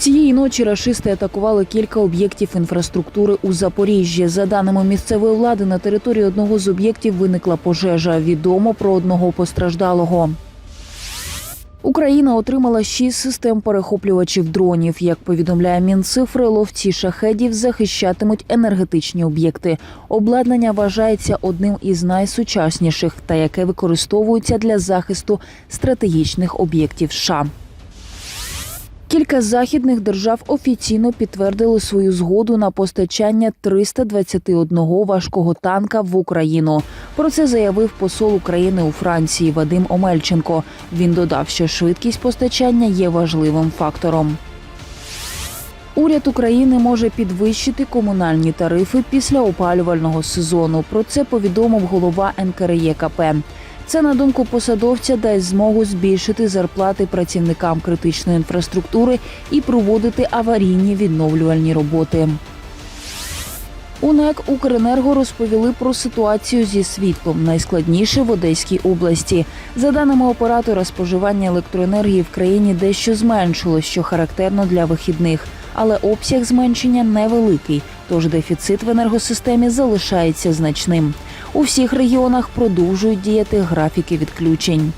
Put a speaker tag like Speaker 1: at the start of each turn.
Speaker 1: Цієї ночі рашисти атакували кілька об'єктів інфраструктури у Запоріжжі. За даними місцевої влади, на території одного з об'єктів виникла пожежа. Відомо про одного постраждалого. Україна отримала шість систем перехоплювачів дронів. Як повідомляє Мінцифри, ловці шахедів захищатимуть енергетичні об'єкти. Обладнання вважається одним із найсучасніших та яке використовується для захисту стратегічних об'єктів США. Кілька західних держав офіційно підтвердили свою згоду на постачання 321 важкого танка в Україну. Про це заявив посол України у Франції Вадим Омельченко. Він додав, що швидкість постачання є важливим фактором. Уряд України може підвищити комунальні тарифи після опалювального сезону. Про це повідомив голова НКРЄКП. Це, на думку посадовця, дасть змогу збільшити зарплати працівникам критичної інфраструктури і проводити аварійні відновлювальні роботи. У НЕК Укренерго розповіли про ситуацію зі світлом. Найскладніше в Одеській області. За даними оператора, споживання електроенергії в країні дещо зменшилось, що характерно для вихідних. Але обсяг зменшення невеликий, тож дефіцит в енергосистемі залишається значним. У всіх регіонах продовжують діяти графіки відключень.